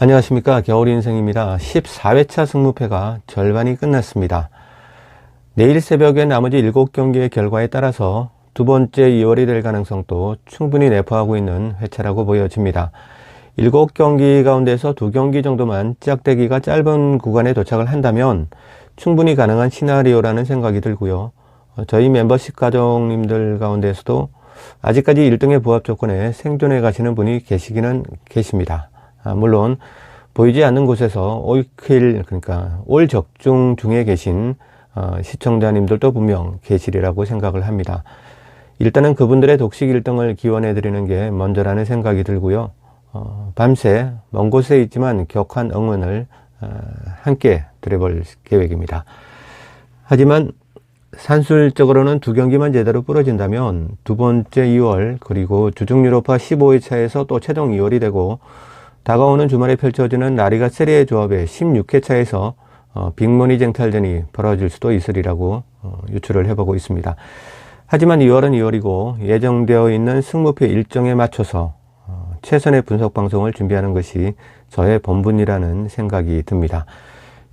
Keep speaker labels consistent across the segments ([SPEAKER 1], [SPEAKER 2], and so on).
[SPEAKER 1] 안녕하십니까. 겨울인생입니다. 14회차 승무패가 절반이 끝났습니다. 내일 새벽에 나머지 7경기의 결과에 따라서 두 번째 2월이 될 가능성도 충분히 내포하고 있는 회차라고 보여집니다. 7경기 가운데서 2경기 정도만 짝대기가 짧은 구간에 도착을 한다면 충분히 가능한 시나리오라는 생각이 들고요 어, 저희 멤버십 가족님들 가운데서도 아직까지 1등의 부합 조건에 생존해 가시는 분이 계시기는 계십니다. 아, 물론 보이지 않는 곳에서 올킬 그러니까 올 적중 중에 계신 어, 시청자님들도 분명 계시리라고 생각을 합니다. 일단은 그분들의 독식 1등을 기원해 드리는 게 먼저라는 생각이 들고요. 어, 밤새 먼 곳에 있지만 격한 응원을 어, 함께 드려볼 계획입니다. 하지만 산술적으로는 두 경기만 제대로 부러진다면 두 번째 2월 그리고 주중 유로파 15회 차에서 또 최종 2월이 되고 다가오는 주말에 펼쳐지는 라리가 세리의 조합의 16회 차에서 어, 빅머니 쟁탈전이 벌어질 수도 있으리라고 어, 유추를 해보고 있습니다. 하지만 2월은 2월이고 예정되어 있는 승무표 일정에 맞춰서 어, 최선의 분석 방송을 준비하는 것이 저의 본분이라는 생각이 듭니다.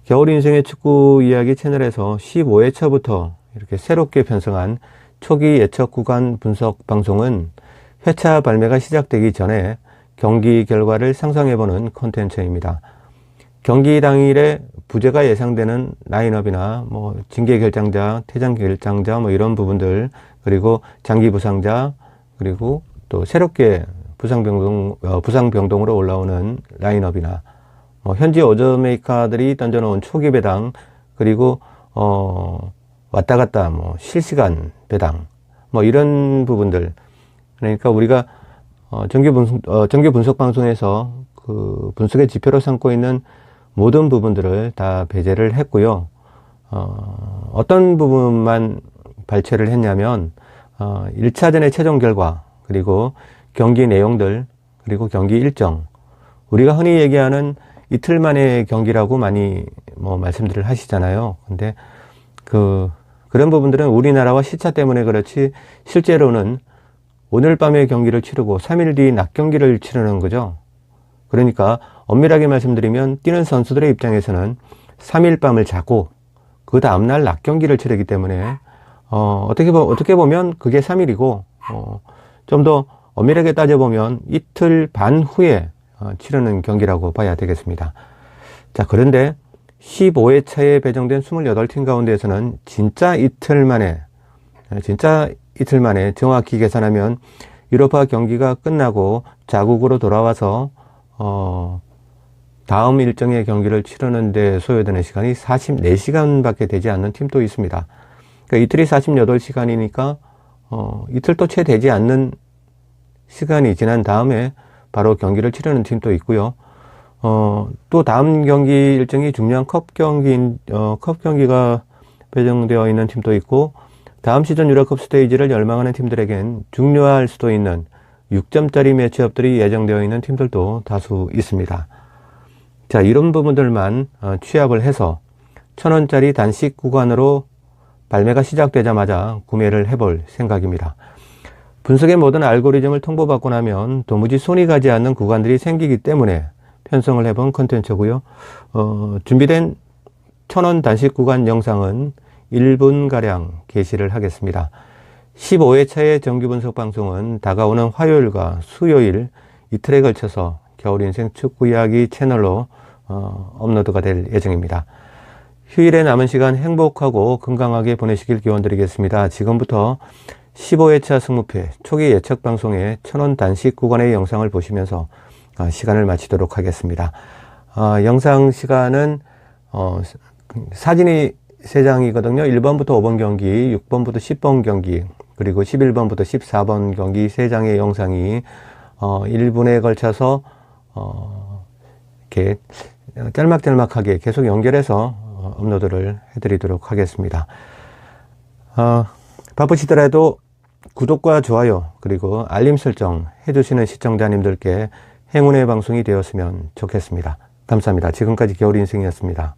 [SPEAKER 1] 겨울 인생의 축구 이야기 채널에서 15회차부터 이렇게 새롭게 편성한 초기 예측 구간 분석 방송은 회차 발매가 시작되기 전에 경기 결과를 상상해보는 콘텐츠입니다. 경기 당일에 부재가 예상되는 라인업이나 뭐 징계 결장자, 퇴장 결장자 뭐 이런 부분들 그리고 장기 부상자 그리고 또 새롭게 부상 병동 어, 부상 병동으로 올라오는 라인업이나 뭐 현지 오저메이커들이 던져놓은 초기 배당 그리고 어 왔다 갔다 뭐 실시간 배당 뭐 이런 부분들 그러니까 우리가 어 정규 분석 어 정규 분석 방송에서 그 분석의 지표로 삼고 있는 모든 부분들을 다 배제를 했고요. 어 어떤 부분만 발췌를 했냐면 어 1차전의 최종 결과 그리고 경기 내용들 그리고 경기 일정 우리가 흔히 얘기하는 이틀 만의 경기라고 많이 뭐 말씀들을 하시잖아요. 근데 그 그런 부분들은 우리나라와 시차 때문에 그렇지 실제로는 오늘 밤에 경기를 치르고 3일 뒤 낮 경기를 치르는 거죠. 그러니까 엄밀하게 말씀드리면 뛰는 선수들의 입장에서는 3일 밤을 자고 그 다음날 낮 경기를 치르기 때문에 어, 어떻게, 보, 어떻게 보면 그게 3일이고 어, 좀 더 엄밀하게 따져보면 이틀 반 후에 어, 치르는 경기라고 봐야 되겠습니다. 자, 그런데 15회 차에 배정된 28팀 가운데에서는 진짜 이틀 만에, 진짜 이틀 만에 정확히 계산하면 유로파 경기가 끝나고 자국으로 돌아와서, 어, 다음 일정의 경기를 치르는데 소요되는 시간이 44시간밖에 되지 않는 팀도 있습니다. 그러니까 이틀이 48시간이니까, 어, 이틀도 채 되지 않는 시간이 지난 다음에 바로 경기를 치르는 팀도 있고요. 어, 또 다음 경기 일정이 중요한 컵 경기, 어, 컵 경기가 배정되어 있는 팀도 있고, 다음 시즌 유럽컵 스테이지를 열망하는 팀들에겐 중요할 수도 있는 6점짜리 매치업들이 예정되어 있는 팀들도 다수 있습니다. 자, 이런 부분들만 어, 취합을 해서 천원짜리 단식 구간으로 발매가 시작되자마자 구매를 해볼 생각입니다. 분석의 모든 알고리즘을 통보받고 나면 도무지 손이 가지 않는 구간들이 생기기 때문에 편성을 해본 컨텐츠고요. 어, 준비된 천원 단식 구간 영상은 1분가량 게시를 하겠습니다. 15회 차의 정규 분석 방송은 다가오는 화요일과 수요일 이틀에 걸쳐서 겨울 인생 축구 이야기 채널로 어, 업로드가 될 예정입니다. 휴일에 남은 시간 행복하고 건강하게 보내시길 기원 드리겠습니다. 지금부터 15회차 승무패 초기 예측 방송의 천원 단식 구간의 영상을 보시면서 어, 시간을 마치도록 하겠습니다. 어, 영상 시간은 어, 사진이 3장이거든요. 1번부터 5번 경기, 6번부터 10번 경기, 그리고 11번부터 14번 경기 3장의 영상이 어, 1분에 걸쳐서 어, 이렇게 짤막짤막하게 계속 연결해서 어, 업로드를 해드리도록 하겠습니다. 어, 바쁘시더라도 구독과 좋아요 그리고 알림 설정 해주시는 시청자님들께 행운의 방송이 되었으면 좋겠습니다. 감사합니다. 지금까지 겨울인생이었습니다.